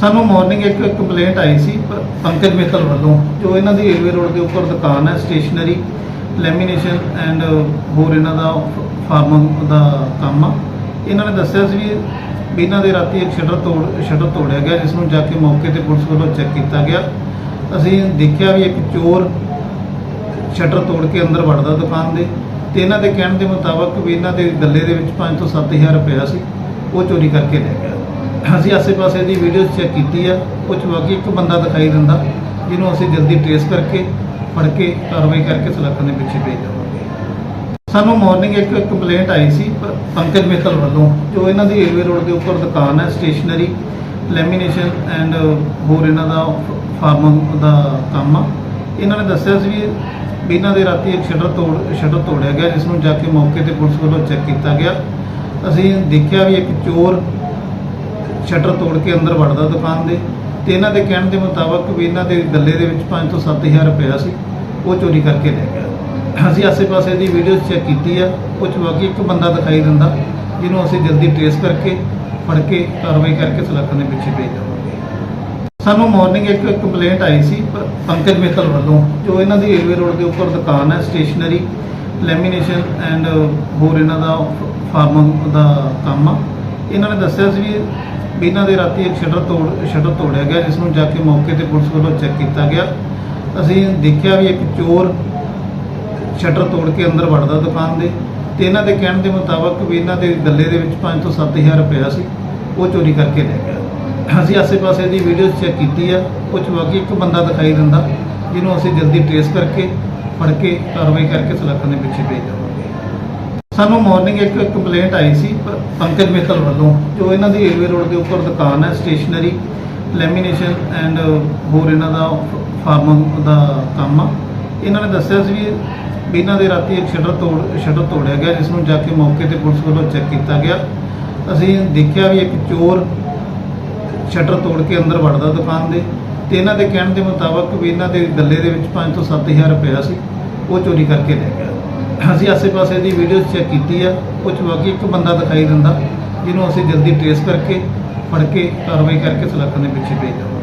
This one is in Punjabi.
ਸਾਨੂੰ ਮਾਰਨਿੰਗ ਇੱਕ ਕੰਪਲੇਂਟ ਆਈ ਸੀ ਪ- ਪੰਕਜ ਮਿੱਤਲ ਵੱਲੋਂ, ਜੋ ਇਹਨਾਂ ਦੀ ਰੇਲਵੇ ਰੋਡ ਦੇ ਉੱਪਰ ਦੁਕਾਨ ਹੈ ਸਟੇਸ਼ਨਰੀ ਲੈਮੀਨੇਸ਼ਨ ਐਂਡ ਹੋਰ ਇਹਨਾਂ ਦਾ ਫਾਰਮ ਦਾ ਕੰਮ ਆ। ਇਹਨਾਂ ਨੇ ਦੱਸਿਆ ਸੀ ਵੀ ਵੀ ਇਹਨਾਂ ਦੇ ਰਾਤੀ ਇੱਕ ਸ਼ਟਰ ਤੋੜ ਸ਼ਟਰ ਤੋੜਿਆ ਗਿਆ, ਜਿਸ ਨੂੰ ਜਾ ਕੇ ਮੌਕੇ ਤੇ ਪੁਲਿਸ ਵੱਲੋਂ ਚੈੱਕ ਕੀਤਾ ਗਿਆ। ਅਸੀਂ ਦੇਖਿਆ ਵੀ ਇੱਕ ਚੋਰ ਸ਼ਟਰ ਤੋੜ ਕੇ ਅੰਦਰ ਵੜਦਾ ਦੁਕਾਨ ਦੇ ਤੇ ਇਹਨਾਂ ਦੇ ਕਹਿਣ ਦੇ ਮੁਤਾਬਕ ਵੀ ਇਹਨਾਂ ਦੇ ਗੱਲੇ ਦੇ ਵਿੱਚ 5 ਤੋਂ 7000 ਰੁਪਇਆ ਸੀ, ਉਹ ਚੋਰੀ ਕਰਕੇ ਲੈ ਗਿਆ। ਅਸੀਂ ਆਸੇ-ਪਾਸੇ ਦੀ ਵੀਡੀਓ ਚੈੱਕ ਕੀਤੀ ਆ। ਉਹ 'ਚ ਬਾਕੀ ਇੱਕ ਬੰਦਾ ਦਿਖਾਈ ਦਿੰਦਾ, ਜਿਹਨੂੰ ਅਸੀਂ ਜਲਦੀ ਟ੍ਰੇਸ ਕਰਕੇ, ਫੜ ਕੇ ਕਾਰਵਾਈ ਕਰਕੇ ਸਲਾਖਾਂ ਦੇ ਪਿੱਛੇ ਭੇਜ ਦੇਵਾਂਗੇ। ਸਾਨੂੰ ਮਾਰਨਿੰਗ ਇੱਕ ਕੰਪਲੇਂਟ ਆਈ ਸੀ ਪ- ਪੰਕਜ ਮਿੱਤਲ ਵੱਲੋਂ, ਜੋ ਇਹਨਾਂ ਦੀ ਰੇਲਵੇ ਰੋਡ ਦੇ ਉੱਪਰ ਦੁਕਾਨ ਹੈ ਸਟੇਸ਼ਨਰੀ ਲੈਮੀਨੇਸ਼ਨ ਐਂਡ ਹੋਰ ਇਹਨਾਂ ਦਾ ਫਾਰਮ ਦਾ ਕੰਮ ਆ। ਇਹਨਾਂ ਨੇ ਦੱਸਿਆ ਸੀ ਵੀ ਵੀ ਇਹਨਾਂ ਦੇ ਰਾਤੀ ਇੱਕ ਸ਼ਟਰ ਤੋੜ ਸ਼ਟਰ ਤੋੜਿਆ ਗਿਆ, ਜਿਸ ਨੂੰ ਜਾ ਕੇ ਮੌਕੇ ਤੇ ਪੁਲਿਸ ਵੱਲੋਂ ਚੈੱਕ ਕੀਤਾ ਗਿਆ। ਅਸੀਂ ਦੇਖਿਆ ਵੀ ਇੱਕ ਚੋਰ ਸ਼ਟਰ ਤੋੜ ਕੇ ਅੰਦਰ ਵੜਦਾ ਦੁਕਾਨ ਦੇ ਤੇ ਇਹਨਾਂ ਦੇ ਕਹਿਣ ਦੇ ਮੁਤਾਬਕ ਵੀ ਇਹਨਾਂ ਦੇ ਗੱਲੇ ਦੇ ਵਿੱਚ 5 ਤੋਂ 7000 ਰੁਪਇਆ ਸੀ, ਉਹ ਚੋਰੀ ਕਰਕੇ ਲੈ ਗਿਆ ਅਸੀਂ ਆਸੇ-ਪਾਸੇ ਦੀ ਵੀਡੀਓ ਚੈੱਕ ਕੀਤੀ ਆ, ਉਹ 'ਚ ਬਾਕੀ ਇੱਕ ਬੰਦਾ ਦਿਖਾਈ ਦਿੰਦਾ, ਜਿਹਨੂੰ ਅਸੀਂ ਜਲਦੀ ਟ੍ਰੇਸ ਕਰਕੇ ਫੜ ਕੇ ਕਾਰਵਾਈ ਕਰਕੇ ਸਲਾਖਾਂ ਦੇ ਪਿੱਛੇ ਭੇਜ ਦੇਵਾਂਗੇ। ਸਾਨੂੰ ਮਾਰਨਿੰਗ ਇੱਕ ਕੰਪਲੇਂਟ ਆਈ ਸੀ ਪੰਕਜ ਮਿੱਤਲ ਵੱਲੋਂ, ਜੋ ਇਹਨਾਂ ਦੀ ਰੇਲਵੇ ਰੋਡ ਦੇ ਉੱਪਰ ਦੁਕਾਨ ਹੈ ਸਟੇਸ਼ਨਰੀ ਲੈਮੀਨੇਸ਼ਨ ਐਂਡ ਹੋਰ ਇਹਨਾਂ ਦਾ ਫਾਰਮ ਦਾ ਕੰਮ ਆ। ਇਹਨਾਂ ਨੇ ਦੱਸਿਆ ਸੀ ਵੀ ਵੀ ਇਹਨਾਂ ਦੇ ਰਾਤੀ ਇੱਕ ਸ਼ਟਰ ਤੋੜ, ਸ਼ਟਰ ਤੋੜਿਆ ਗਿਆ, ਜਿਸ ਨੂੰ ਜਾ ਕੇ ਮੌਕੇ ਤੇ ਪੁਲਿਸ ਵੱਲੋਂ ਚੈੱਕ ਕੀਤਾ ਗਿਆ। ਅਸੀਂ ਦੇਖਿਆ ਵੀ ਇੱਕ ਚੋਰ ਸ਼ਟਰ ਤੋੜ ਕੇ ਅੰਦਰ ਵੜਦਾ ਦੁਕਾਨ ਦੇ ਤੇ ਇਹਨਾਂ ਦੇ ਕਹਿਣ ਦੇ ਮੁਤਾਬਕ ਵੀ ਇਹਨਾਂ ਦੇ ਗੱਲੇ ਦੇ ਵਿੱਚ 5 ਤੋਂ 7000 ਰੁਪਇਆ ਸੀ, ਉਹ ਚੋਰੀ ਕਰਕੇ ਲੈ ਗਿਆ। ਅਸੀਂ ਆਸੇ-ਪਾਸੇ ਦੀ ਵੀਡੀਓ ਚੈੱਕ ਕੀਤੀ ਆ, ਉਹ 'ਚ ਬਾਕੀ ਇੱਕ ਬੰਦਾ ਦਿਖਾਈ ਦਿੰਦਾ, ਜਿਹਨੂੰ ਅਸੀਂ ਜਲਦੀ ਟ੍ਰੇਸ ਕਰਕੇ, ਫੜ ਕੇ ਕਾਰਵਾਈ ਕਰਕੇ ਸਲਾਖਾਂ ਦੇ ਪਿੱਛੇ ਭੇਜ ਦੇਵਾਂਗੇ। ਸਾਨੂੰ ਮਾਰਨਿੰਗ ਇੱਕ ਕੰਪਲੇਂਟ ਆਈ ਸੀ ਪ- ਪੰਕਜ ਮਿੱਤਲ ਵੱਲੋਂ, ਜੋ ਇਹਨਾਂ ਦੀ ਰੇਲਵੇ ਰੋਡ ਦੇ ਉੱਪਰ ਦੁਕਾਨ ਹੈ ਸਟੇਸ਼ਨਰੀ ਲੈਮੀਨੇਸ਼ਨ ਐਂਡ ਹੋਰ ਇਹਨਾਂ ਦਾ ਫਾਰਮ ਦਾ ਕੰਮ ਆ। ਇਹਨਾਂ ਨੇ ਦੱਸਿਆ ਸੀ ਵੀ ਇਹਨਾਂ ਦੇ ਰਾਤੀ ਇੱਕ ਸ਼ਟਰ ਤੋੜ ਸ਼ਟਰ ਤੋੜਿਆ ਗਿਆ, ਜਿਸ ਨੂੰ ਜਾ ਕੇ ਮੌਕੇ ਤੇ ਪੁਲਿਸ ਵੱਲੋਂ ਚੈੱਕ ਕੀਤਾ ਗਿਆ। ਅਸੀਂ ਦੇਖਿਆ ਵੀ ਇੱਕ ਚੋਰ ਸ਼ਟਰ ਤੋੜ ਕੇ ਅੰਦਰ ਵੜਦਾ ਦੁਕਾਨ ਦੇ ਤੇ ਇਹਨਾਂ ਦੇ ਕਹਿਣ ਦੇ ਮੁਤਾਬਕ ਵੀ ਇਹਨਾਂ ਦੇ ਗੱਲੇ ਦੇ ਵਿੱਚ 5 ਤੋਂ 7000 ਰੁਪਇਆ ਸੀ, ਉਹ ਚੋਰੀ ਕਰਕੇ ਲੈ ਗਿਆ। ਅਸੀਂ ਆਸੇ-ਪਾਸੇ ਦੀ ਵੀਡੀਓ ਚੈੱਕ ਕੀਤੀ ਆ। ਉਹ 'ਚ ਬਾਕੀ ਇੱਕ ਬੰਦਾ ਦਿਖਾਈ ਦਿੰਦਾ, ਜਿਹਨੂੰ ਅਸੀਂ ਜਲਦੀ ਟ੍ਰੇਸ ਕਰਕੇ, ਫੜ ਕੇ ਕਾਰਵਾਈ ਕਰਕੇ ਸਲਾਖਾਂ ਦੇ ਪਿੱਛੇ ਭੇਜ ਦੇਵਾਂਗੇ